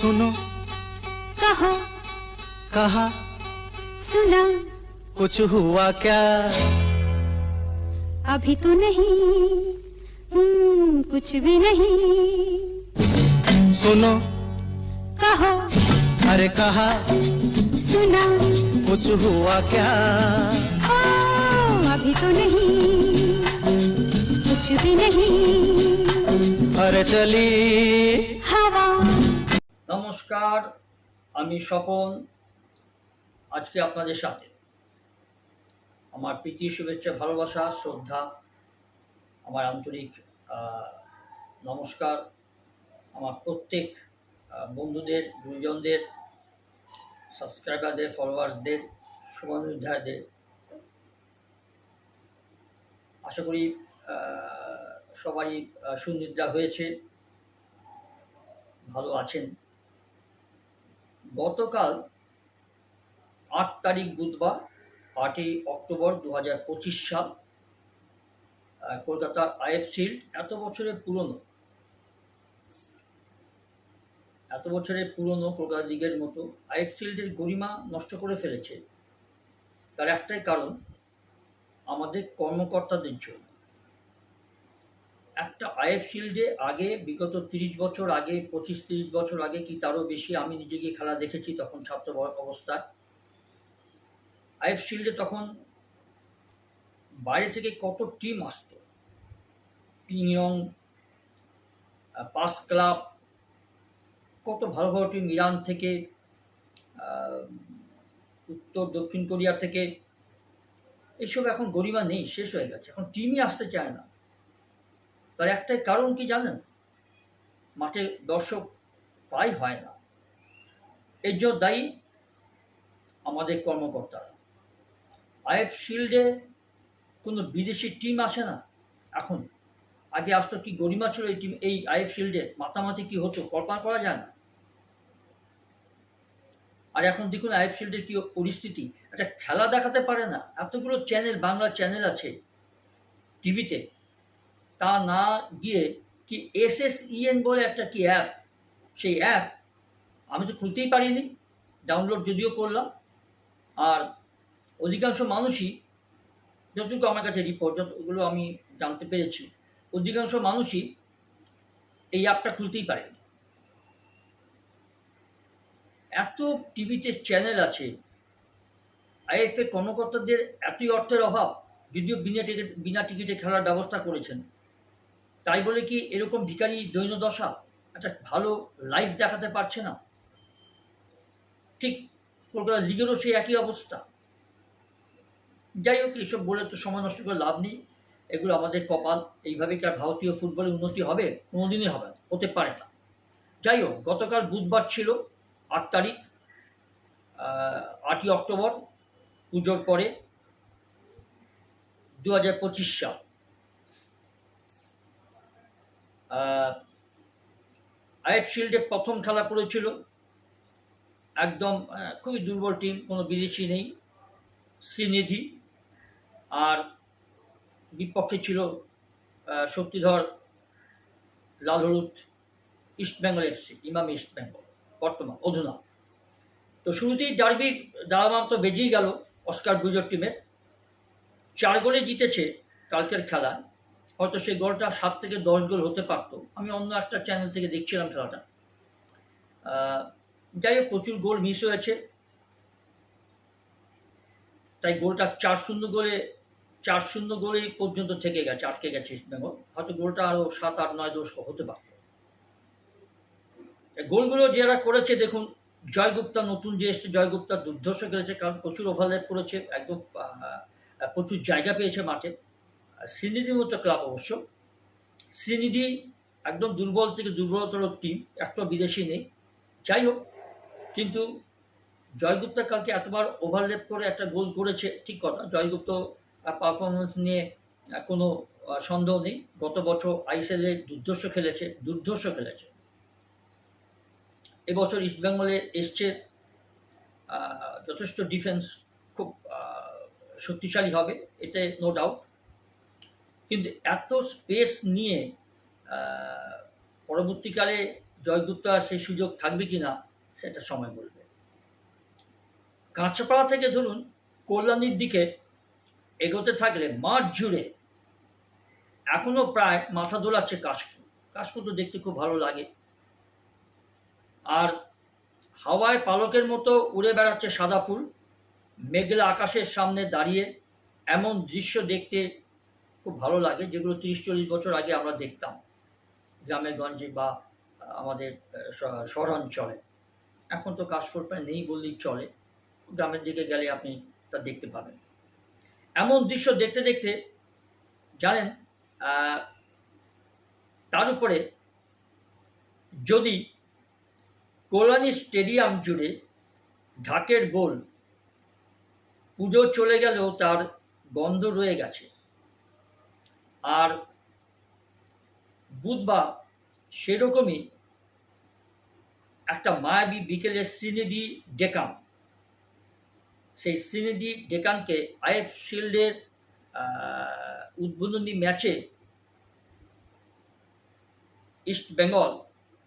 सुनो। कहो। कहा। सुना। कुछ हुआ क्या? अभी तो नहीं। हम्म, कुछ भी नहीं। सुनो। कहो। अरे कहा। सुना। कुछ हुआ क्या? ओ, अभी तो नहीं। कुछ भी नहीं। अरे चली। हवा। নমস্কার, আমি স্বপন। আজকে আপনাদের সাথে। আমার প্রীতি, শুভেচ্ছা, ভালোবাসা, শ্রদ্ধা, আমার আন্তরিক নমস্কার। আমার প্রত্যেক বন্ধুদের, গুরুজনদের, সাবস্ক্রাইবারদের, ফলোয়ার্সদের, শুভানুধ্যায়দের। আশা করি সবারই সুনিদ্রা হয়েছে, ভালো আছেন। গতকাল আট তারিখ বুধবার, আটই অক্টোবর দু হাজার পঁচিশ সাল কলকাতার আইএফ শিল্ড এত বছরের পুরনো, এত বছরের পুরনো কলকাতা লিগের মতো আইএফ শিল্ডের গরিমা নষ্ট করে ফেলেছে। তার একটাই কারণ, আমাদের কর্মকর্তাদের জন্য। একটা আইএফ শিল্ডে আগে, বিগত তিরিশ বছর আগে, পঁচিশ তিরিশ বছর আগে কি তারও বেশি আমি নিজে গিয়ে খেলা দেখেছি তখন ছাত্র অবস্থায়? আইএফ শিল্ডে তখন বাইরে থেকে কত টিম আসতো? পিনিয়ং পাস ক্লাব, কত ভালো ভালো টিম ইরান থেকে উত্তর দক্ষিণ কোরিয়া থেকে। এইসব এখন গরিমা নেই, শেষ হয়ে গেছে। এখন টিমই আসতে চায় না। তার একটাই কারণ কি জানেন? মাঠে দর্শক প্রায় হয় না। এর জন্য দায়ী আমাদের কর্মকর্তারা। আইএফ শিল্ডে কোনো বিদেশি টিম আসে না। এখন আগে আসতো কি গরিমা ছিল এই টিম, এই আইএফ শিল্ডে মাতামাতি কি হতো, কল্পনা করা যায় না। আর এখন দেখুন আইএফ শিল্ডের কি পরিস্থিতি। একটা খেলা দেখাতে পারে না। এতগুলো চ্যানেল, বাংলা চ্যানেল আছে। টিভিতে তা না গিয়ে কি এস এস ইএন বলে একটা কি অ্যাপ সেই অ্যাপ আমি তো খুলতেই পারিনি। ডাউনলোড যদিও করলাম। আর অধিকাংশ মানুষই যতটুকু আমার কাছে রিপোর্ট যতগুলো আমি জানতে পেরেছি, অধিকাংশ মানুষই এই অ্যাপটা খুলতেই পারেনি। এত টিভিতে চ্যানেল আছে। আইএফএ কর্মকর্তাদের এতই অর্থের অভাব, যদিও বিনা টিকিট বিনা টিকিটে খেলার ব্যবস্থা করেছেন। তাই বলে কি এরকম ভিখারি দৈন্য দশা একটা ভালো লাইফ দেখাতে পারছে না? ঠিক কলকাতা লিগেরও সেই একই অবস্থা। যাই হোক এইসব বলে তো সময় নষ্ট করে লাভ নেই। এগুলো আমাদের কপাল। এইভাবে কি আর ভারতীয় ফুটবলের উন্নতি হবে? কোনোদিনই হবে না, হতে পারে না। যাই হোক, গতকাল বুধবার ছিল আট তারিখ আটই অক্টোবর, পুজোর পরে দু হাজার পঁচিশ সাল। আইএফ শিল্ডে প্রথম খেলা পড়েছিল একদম খুবই দুর্বল টিম কোনো বিদেশি নেই। শ্রীনিধি আর বিপক্ষে ছিল শক্তিধর, লাল হলুদ ইস্টবেঙ্গল এফসি ইমাম ইস্টবেঙ্গল বর্তমান অধুনা। তো শুরুতেই ডার্বির দাঁড়ামাম তো বেজেই গেল অস্কার বুজোর টিমের চার গোলে জিতেছে কালকের খেলায় হয়তো সেই গোলটা সাত থেকে দশ গোল হতে পারতো। আমি অন্য একটা চ্যানেল থেকে দেখছিলাম খেলাটা। যাই হোক, প্রচুর গোল মিস হয়েছে। তাই গোলটা চার শূন্য গোলে, চার শূন্য গোলেই পর্যন্ত থেকে গেছে, আটকে গেছে ইস্টবেঙ্গল হয়তো গোলটা আরও সাত, আট, নয়, দশ হতে পারত। গোলগুলো যারা করেছে, দেখুন, জয়গুপ্তা নতুন যে এসছে, জয়গুপ্তা দুর্ধর্ষ খেলেছে, কারণ প্রচুর ওভারল্যাপ করেছে, একদম প্রচুর জায়গা পেয়েছে মাঠে। শ্রীনিধির মতো ক্লাব অবশ্য। শ্রীনিধি একদম দুর্বল থেকে দুর্বলতর টিম একটা বিদেশি নেই। যাই হোক, কিন্তু জয়গুপ্তা কালকে এতবার ওভারলেপ করে একটা গোল করেছে, ঠিক কথা। জয়গুপ্ত পারফরমেন্স নিয়ে কোনো সন্দেহ নেই। গত বছর আইসেলে দুর্ধর্ষ খেলেছে দুর্ধর্ষ খেলেছে। এবছর ইস্টবেঙ্গলে এসছে যথেষ্ট ডিফেন্স খুব শক্তিশালী হবে, এতে নো ডাউট কিন্তু এত স্পেস নিয়ে পরবর্তীকালে জয়গুপ্তার সেই সুযোগ থাকবে কি না সেটা সময় বলবে। কাঁচাপাড়া থেকে ধরুন, কল্যাণীর দিকে এগোতে থাকলে মাঠ জুড়ে এখনও প্রায় মাথা দোলাচ্ছে কাশফুল। কাশফুল তো দেখতে খুব ভালো লাগে। আর হাওয়ায় পালকের মতো উড়ে বেড়াচ্ছে সাদা ফুল, মেঘলা আকাশের সামনে দাঁড়িয়ে এমন দৃশ্য দেখতে খুব ভালো লাগে, যেগুলো তিরিশ, চল্লিশ বছর আগে আমরা দেখতাম। গ্রামে গঞ্জে বা আমাদের শহরাঞ্চলে। এখন তো কাশফুল প্রায় নেই বললেই চলে। গ্রামের দিকে গেলে আপনি তা দেখতে পাবেন। এমন দৃশ্য দেখতে দেখতে, জানেন তার উপরে যদি কল্যাণী স্টেডিয়াম জুড়ে ঢাকের গোল পুজো চলে গেলেও তার গন্ধ রয়ে গেছে। আর বুধবার সেরকমই একটা মায়াবী বিকেলের শ্রীনিধি ডেকান, সেই শ্রীনিধি ডেকানকে আইএফ শিল্ডের উদ্বোধনী ম্যাচে ইস্ট বেঙ্গল,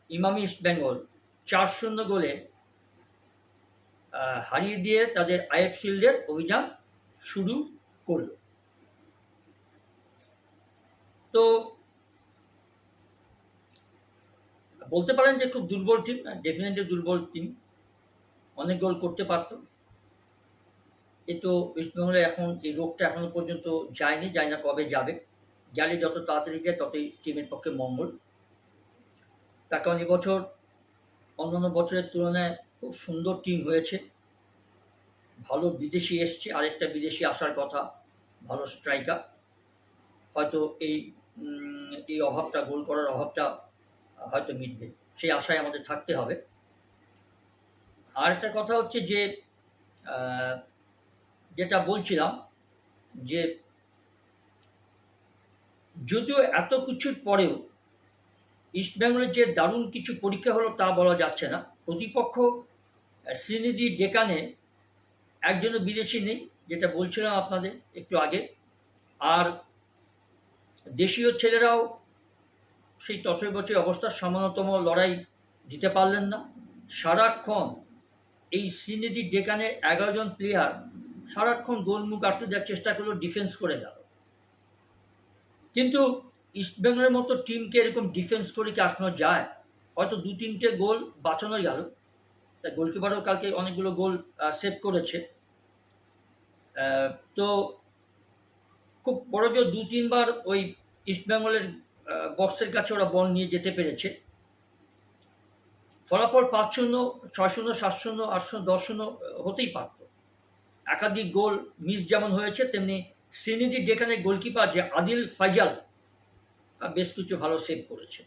ইমামি ইস্ট বেঙ্গল চার শূন্য গোলে হারিয়ে দিয়ে তাদের আইএফ শিল্ডের অভিযান শুরু করল। তো বলতে পারেন যে খুব দুর্বল টিম ডেফিনেটলি দুর্বল টিম অনেক গোল করতে পারতো। এ তো ইস্টবেঙ্গলে এখন এই রোগটা এখনও পর্যন্ত যায়নি যায় না কবে যাবে। গেলে যত তাড়াতাড়ি যায়, ততই টিমের পক্ষে মঙ্গল। তার কারণ এবছর অন্যান্য বছরের তুলনায় খুব সুন্দর টিম হয়েছে। ভালো বিদেশি এসছে, আরেকটা বিদেশি আসার কথা, ভালো স্ট্রাইকার হয়তো এই এই অভাবটা, গোল করার অভাবটা হয়তো মিটবে। সেই আশায় আমাদের থাকতে হবে। আর একটা কথা হচ্ছে যে যেটা বলছিলাম যে, যদিও এত কিছুর পরেও ইস্টবেঙ্গলের যে দারুণ কিছু পরীক্ষা হলো তা বলা যাচ্ছে না। প্রতিপক্ষ শ্রীনিধি ডেকানে একজনও বিদেশি নেই, যেটা বলছিলাম আপনাদের একটু আগে। আর দেশীয় ছেলেরাও সেই বছর অবস্থার সামান্যতম লড়াই দিতে পারলেন না। সারাক্ষণ এই শ্রীনিধি ডেকানের এগারো জন প্লেয়ার সারাক্ষণ গোলমুখ আটকে দেওয়ার চেষ্টা করল ডিফেন্স করে গেল। কিন্তু ইস্টবেঙ্গলের মতো টিমকে এরকম ডিফেন্স করে কি আসানো যায়? হয়তো দু তিনটে গোল বাঁচানো গেল। তা গোলকিপারও কালকে অনেকগুলো গোল সেভ করেছে। তো খুব বড় জোর দু তিনবার ওই ইস্টবেঙ্গলের বক্সের কাছে ওরা বল নিয়ে যেতে পেরেছে। ফলাফল পাঁচ শূন্য, ছয় শূন্য, সাত শূন্য, আট শূন্য, দশ শূন্য হতেই পারত। একাধিক গোল মিস যেমন হয়েছে, তেমনি শ্রীনিধি ডেকানের গোলকিপার যে আদিল ফাইজাল বেশ কিছু ভালো সেভ করেছে।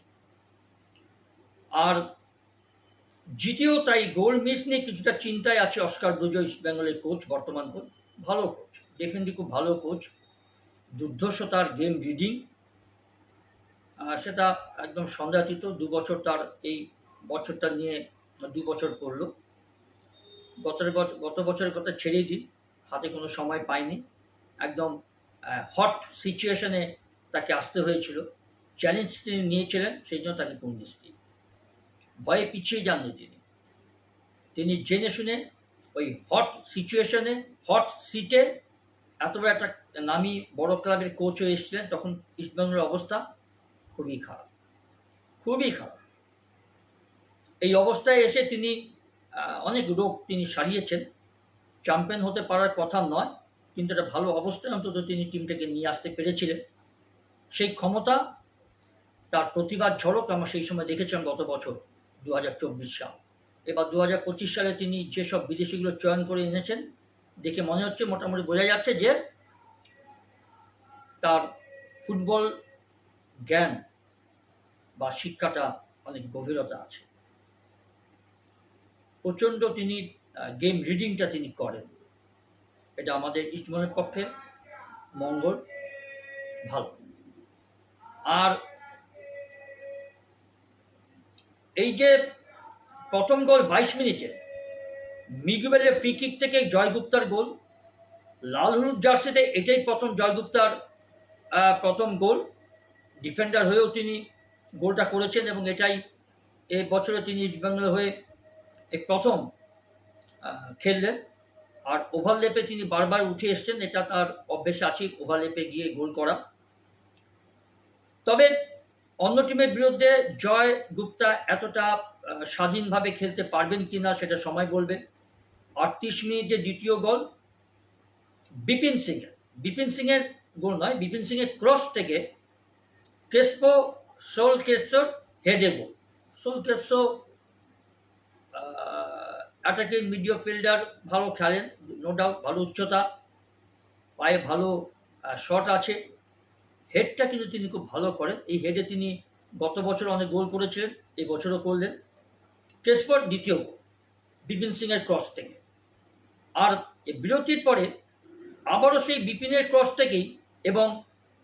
আর জিতেও তাই গোল মিস নিয়ে কিছুটা চিন্তায় আছে অস্কার দুজো ইস্ট বেঙ্গলের কোচ বর্তমান কোচ ভালো কোচ ডেফিনেটলি খুব ভালো কোচ দুর্ধর্ষ তার গেম রিডিং সেটা একদম সন্দেহাতীত দু বছর তার এই বছরটা নিয়ে দু বছর করল গত বছ- গত বছরের কথা ছেড়েই দিন হাতে কোনো সময় পায়নি একদম হট সিচুয়েশনে তাকে আসতে হয়েছিল। চ্যালেঞ্জ তিনি নিয়েছিলেন, সেই জন্য তাকে কোন দৃষ্টি ভয়ে পিছিয়ে যাননি তিনি। তিনি জেনে শুনে ওই হট সিচুয়েশনে হট সিটে এত বড় একটা নামি বড় ক্লাবের কোচ হয়ে এসেছিলেন, তখন ইস্টবেঙ্গলের অবস্থা খুবই খারাপ খুবই খারাপ। এই অবস্থায় এসে তিনি অনেক রোগ তিনি সারিয়েছেন। চ্যাম্পিয়ন হতে পারার কথা নয়, কিন্তু একটা ভালো অবস্থায় অন্তত তিনি টিমটাকে নিয়ে আসতে পেরেছিলেন। সেই ক্ষমতা, তার প্রতিভার ঝলক আমরা সেই সময় দেখেছিলাম গত বছর দু হাজার চব্বিশ সাল। এবার দু হাজার পঁচিশ সালে তিনি যেসব বিদেশিগুলো চয়ন করে এনেছেন দেখে মনে হচ্ছে, মোটামুটি বোঝা যাচ্ছে যে তার ফুটবল জ্ঞান বা শিক্ষাটা অনেক গভীরতা আছে। প্রচণ্ড তিনি গেম রিডিংটা তিনি করেন। এটা আমাদের ইস্টবেঙ্গলের পক্ষে মঙ্গল, ভালো। আর এই যে প্রথম গোল বাইশ মিনিটে মিগুবেলের ফ্রি কিক থেকে জয়গুপ্তার গোল, লাল হলুদ জার্সিতে এটাই প্রথম জয়গুপ্তার প্রথম গোল। ডিফেন্ডার হয়েও তিনি গোলটা করেছেন এবং এটাই এ বছরে তিনি ইস্টবেঙ্গল হয়ে এই প্রথম খেললেন। আর ওভারলেপে তিনি বারবার উঠে এসছেন, এটা তার অভ্যেস আছে ওভারলেপে গিয়ে গোল করা। তবে অন্য টিমের বিরুদ্ধে জয় গুপ্তা এতটা স্বাধীনভাবে খেলতে পারবেন কিনা সেটা সময় বলবে। আটত্রিশ মিনিটে দ্বিতীয় গোল বিপিন সিংয়ের। বিপিন সিংয়ের গোল নয়, বিপিন সিংয়ের ক্রস থেকে ক্রেসপো সোল ক্রেসোর হেডে গোল। Saul Crespo attacking midfielder ভালো খেলেন নো ডাউট ভালো উচ্চতা, পায়ে ভালো শট আছে। হেডটা কিন্তু তিনি খুব ভালো করেন। এই হেডে তিনি গত বছর অনেক গোল করেছিলেন, এই বছরও করলেন। ক্রেসপোর দ্বিতীয় গোল, বিপিন সিংয়ের ক্রস থেকে। আর বিরতির পরে আবারও সেই বিপিনের ক্রস থেকেই এবং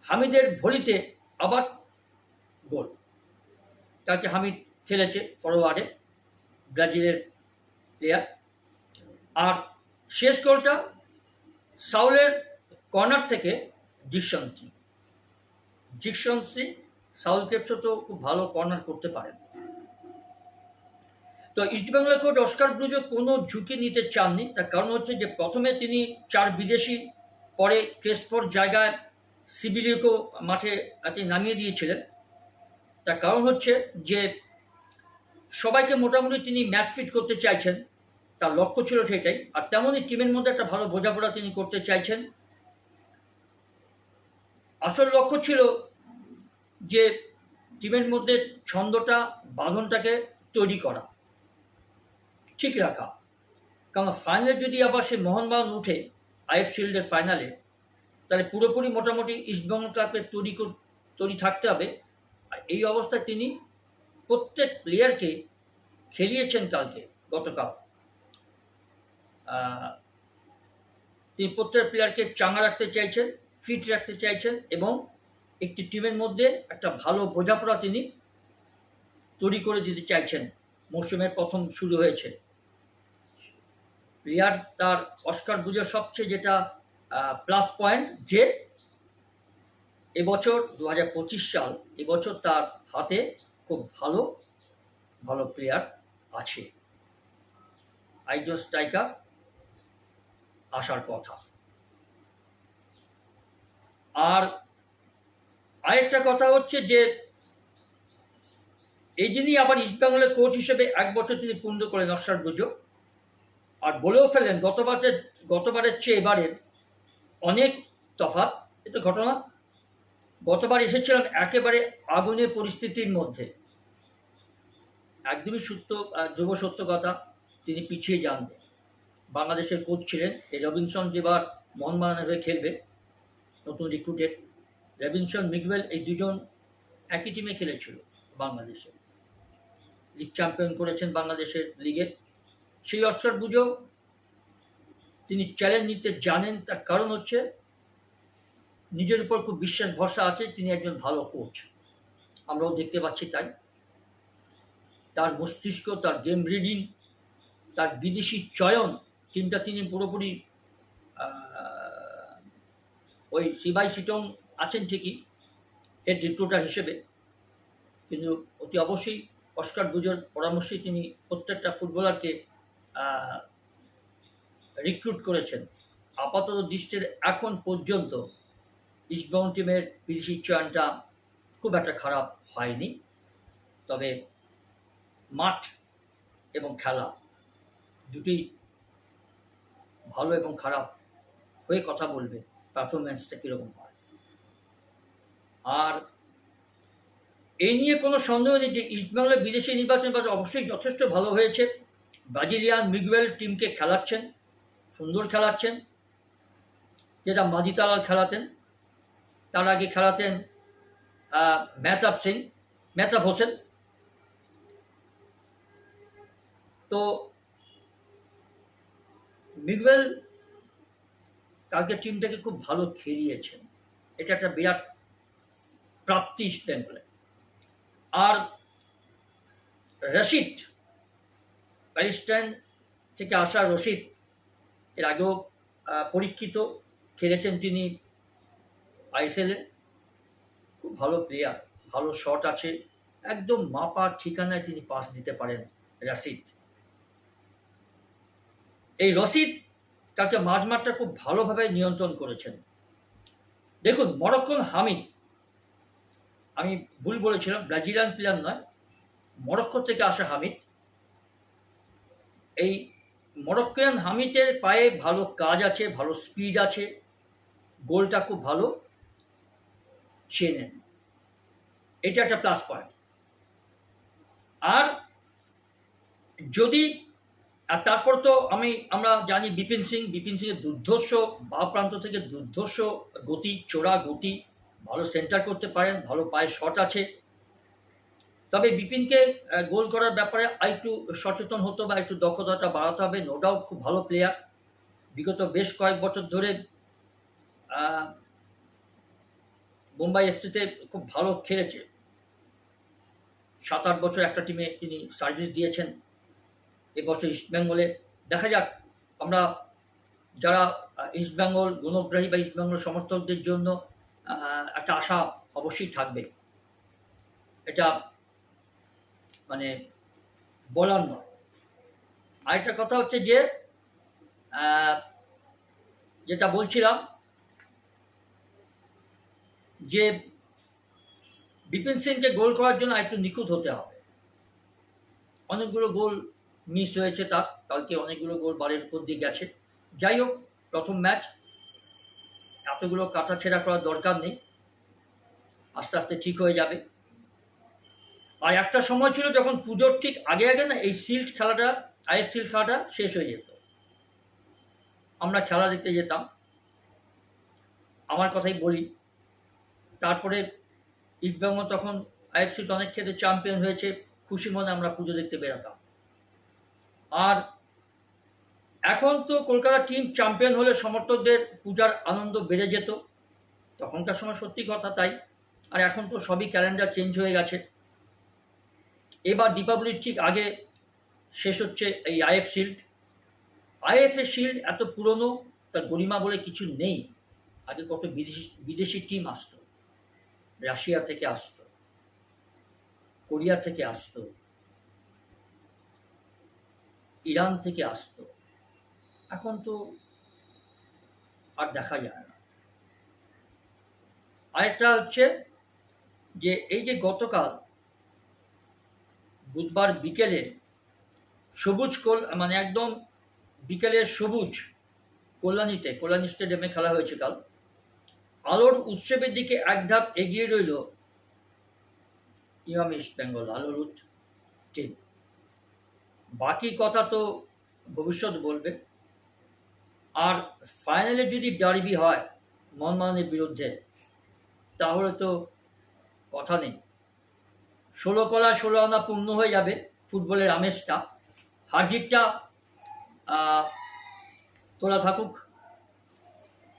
হামিদের ভলিতে আবার গোল। তাকে হামিদ খেলেছে ফরওয়ার্ডে ব্রাজিলের প্লেয়ার আর শেষ গোলটা সাউলের কর্নার থেকে ডিকশনসি ডিকশনসি সাউল কেপসো তো খুব ভালো কর্নার করতে পারেন। তো East East Bengal coach Oscar Bruzon কোনো ঝুঁকি নিতে চাননি। তার কারণ হচ্ছে যে প্রথমে তিনি চার বিদেশি, পরে ক্রেসপোর জায়গায় সিবিলিওকে মাঠে এতে নামিয়ে দিয়েছিলেন। তার কারণ হচ্ছে যে সবাইকে মোটামুটি তিনি ম্যাচ ফিট করতে চাইছেন। তার লক্ষ্য ছিল সেটাই। আর তেমনই টিমের মধ্যে একটা ভালো বোঝাপড়া তিনি করতে চাইছেন। আসল লক্ষ্য ছিল যে টিমের মধ্যে ছন্দটা, বাঁধনটাকে তৈরি করা। ঠিক রাখা। কারণ ফাইনালে যদি আবার সে মোহনবাগান উঠে আইএফ শিল্ডের ফাইনালে তাহলে পুরোপুরি মোটামুটি ইস্টবেঙ্গল ক্লাবের তৈরি তৈরি থাকতে হবে। আর এই অবস্থায় তিনি প্রত্যেক প্লেয়ারকে খেলিয়েছেন কালকে, গতকাল। তিনি প্রত্যেক প্লেয়ারকে চাঙা রাখতে চাইছেন ফিট রাখতে চাইছেন এবং একটি টিমের মধ্যে একটা ভালো বোঝাপড়া তিনি তৈরি করে দিতে চাইছেন। মৌসুমের প্রথম শুরু হয়েছে। প্লেয়ার তার অস্কার বুঝে সবচেয়ে যেটা প্লাস পয়েন্ট যে এবছর দু হাজার পঁচিশ সাল, এবছর তার হাতে খুব ভালো ভালো প্লেয়ার আছে। আইজন স্ট্রাইকার আসার কথা। আর আরেকটা কথা হচ্ছে যে, এই যিনি আবার ইস্টবেঙ্গলের কোচ হিসেবে এক বছর তিনি পূর্ণ করেন অস্কার বুঝো আর বলেও ফেললেন গতবারের গতবারের চেয়ে এবারের অনেক তফাৎ, এটা ঘটনা। গতবার এসেছিলাম একেবারে আগুনের পরিস্থিতির মধ্যে। একদমই সত্য ধ্রুব সত্য কথা, তিনি পিছিয়ে যান। বাংলাদেশের কোচ ছিলেন, এই রবিনসন যেবার মোহনবাগানের হয়ে খেলবে, নতুন রিক্রুটেড রবিনসন, মিগওয়েল এই দুজন একই টিমে খেলেছিল বাংলাদেশে। লিগ চ্যাম্পিয়ন করেছেন বাংলাদেশের লিগে সেই অস্কার বুঝো তিনি চ্যালেঞ্জ নিতে জানেন, তার কারণ হচ্ছে নিজের উপর খুব বিশ্বাস, ভরসা আছে, তিনি একজন ভালো কোচ আমরাও দেখতে পাচ্ছি তাই। তার মস্তিষ্ক, তার গেম রিডিং তার বিদেশি চয়ন টিমটা তিনি পুরোপুরি ওই সিবাই সিটং আছেন ঠিকই হেড রিক্রুটার হিসেবে। কিন্তু অতি অবশ্যই অস্কার বুজোর পরামর্শে তিনি প্রত্যেকটা ফুটবলারকে রিক্রুট করেছেন। আপাতত দৃষ্টির এখন পর্যন্ত ইস্টবেঙ্গল টিমের বিদেশি চয়নটা খুব একটা খারাপ হয়নি। তবে মাঠ এবং খেলা দুটি ভালো এবং খারাপ হয়ে কথা বলবে। পারফরমেন্সটা কীরকম হয়? আর এই নিয়ে কোনো সন্দেহ নেই যে ইস্টবেঙ্গলের বিদেশি নির্বাচন অবশ্যই যথেষ্ট ভালো হয়েছে। ব্রাজিলিয়ান মিগুয়েল টিমকে খেলাচ্ছেন, সুন্দর খেলাচ্ছেন। যেটা মাজিতালাল খেলাতেন, তার আগে খেলাতেন মেহতাব সিং, মেহতাব হোসেন। তো মিগুয়েল কালকে টিমটাকে খুব ভালো খেলিয়েছেন। এটা একটা বিরাট প্রাপ্তি ইস্টবেঙ্গলে আর রশিদ প্যালেস্টাইন থেকে আসা রশিদ এর আগেও পরীক্ষিত, খেলেছেন তিনি আইএসএলে খুব ভালো প্লেয়ার ভালো শট আছে। একদম মাপা ঠিকানায় তিনি পাস দিতে পারেন রাশিদ। এই রশিদ তাকে মাঝমাঠটা খুব ভালোভাবে নিয়ন্ত্রণ করেছেন। দেখুন মরক্কন হামিদ, আমি ভুল বলেছিলাম, ব্রাজিলিয়ান প্লেয়ার নয়, মরক্কো থেকে আসা হামিদ এই মরক্কিয়ান হামিদের পায়ে ভালো কাজ আছে, ভালো স্পিড আছে। গোলটা খুব ভালো। চেনেন এটা একটা প্লাস পয়েন্ট আর যদি, আর তারপর তো আমি, আমরা জানি বিপিন সিং, বিপিন সিংয়ের দুর্ধর্ষ, বা প্রান্ত থেকে দুর্ধর্ষ গতি, চোরা গতি, ভালো সেন্টার করতে পারেন, ভালো পায়ে শট আছে। তবে বিপিনকে গোল করার ব্যাপারে আরেকটু সচেতন হতো বা একটু দক্ষতাটা বাড়াতে হবে। নো ডাউট খুব ভালো প্লেয়ার বিগত বেশ কয়েক বছর ধরে মুম্বাই এফসিতে খুব ভালো খেলেছে। সাত আট বছর একটা টিমে তিনি সার্ভিস দিয়েছেন। এবছর ইস্টবেঙ্গলে দেখা যাক, আমরা যারা ইস্টবেঙ্গল গুণগ্রাহী বা ইস্টবেঙ্গল সমর্থকদের জন্য একটা আশা অবশ্যই থাকবে। এটা মানে বলার নয়। আরেকটা কথা হচ্ছে যে যেটা বলছিলাম যে বিপিন সিংকে গোল করার জন্য একটু নিখুঁত হতে হবে। অনেকগুলো গোল মিস হয়েছে তার, কালকে অনেকগুলো গোল বারের উপর দিয়ে গেছে। যাই হোক, প্রথম ম্যাচ এতগুলো কাটা ছেঁড়া করার দরকার নেই। আস্তে আস্তে ঠিক হয়ে যাবে। আর একটা সময় ছিল যখন পুজোর ঠিক আগে আগে না এই শিল্ড খেলাটা আইএফ শিল্ড খেলাটা শেষ হয়ে যেত। আমরা খেলা দেখতে যেতাম। আমার কথাই বলি। তারপরে ইস্টবেঙ্গল তখন আইএফসি অনেক ক্ষেত্রে চ্যাম্পিয়ন হয়েছে খুশি মনে আমরা পুজো দেখতে বেরোতাম। আর এখন তো কলকাতা টিম চ্যাম্পিয়ন হলে সমর্থকদের পূজার আনন্দ বেড়ে যেত। তখনকার সময় সত্যি কথা তাই। আর এখন তো সবই ক্যালেন্ডার চেঞ্জ হয়ে গেছে। এবার দীপাবলির ঠিক আগে শেষ হচ্ছে এই আইএফ শিল্ড আইএফএ শিল্ড এত পুরনো তার গরিমা বলে কিছু নেই। আগে কত বিদেশি বিদেশি টিম আসতো। রাশিয়া থেকে আসতো। কোরিয়া থেকে আসতো। ইরান থেকে আসতো। এখন তো আর দেখা যায় না। আরেকটা হচ্ছে যে এই যে গতকাল বুধবার বিকেলে সবুজ কোল মানে একদম বিকেলের সবুজ কল্যাণীতে, কল্যাণী স্টেডিয়ামে খেলা হয়েছে কাল। আলোর উৎসবের দিকে এক ধাপ এগিয়ে রইল ইমাম ইস্ট বেঙ্গল আলোর টিম বাকি কথা তো ভবিষ্যৎ বলবে। আর ফাইনালে যদি ডার্বি হয় মনমানের বিরুদ্ধে, তাহলে তো কথা নেই। ষোলো কলা ষোলো আনা পূর্ণ হয়ে যাবে ফুটবলের আমেজটা। হারজিতটা আহ, তোলা থাকুক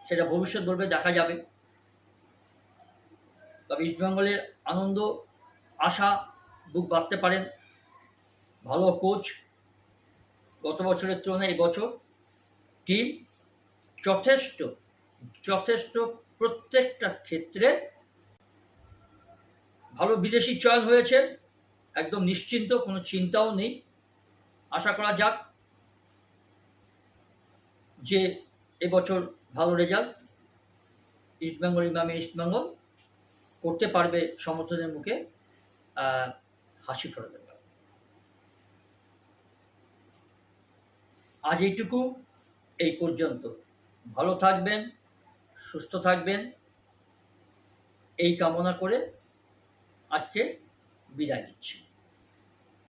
সেটা ভবিষ্যৎ বলবে দেখা যাবে। তবে ইস্টবেঙ্গলের আনন্দ আশা বুক বাঁধতে পারেন। ভালো কোচ গত বছরের তুলনায় এবছর টিম যথেষ্ট যথেষ্ট প্রত্যেকটা ক্ষেত্রে ভালো বিদেশি চয়ন হয়েছে একদম নিশ্চিন্ত, কোনো চিন্তাও নেই। আশা করা যাক যে এবছর ভালো রেজাল্ট ইস্টবেঙ্গল ইমামে ইস্টবেঙ্গল করতে পারবে সমর্থনের মুখে হাসি ফোটাতে পারবে। আজ এইটুকু, এই পর্যন্ত। ভালো থাকবেন, সুস্থ থাকবেন, এই কামনা করে আজকে বিদায় নিচ্ছি।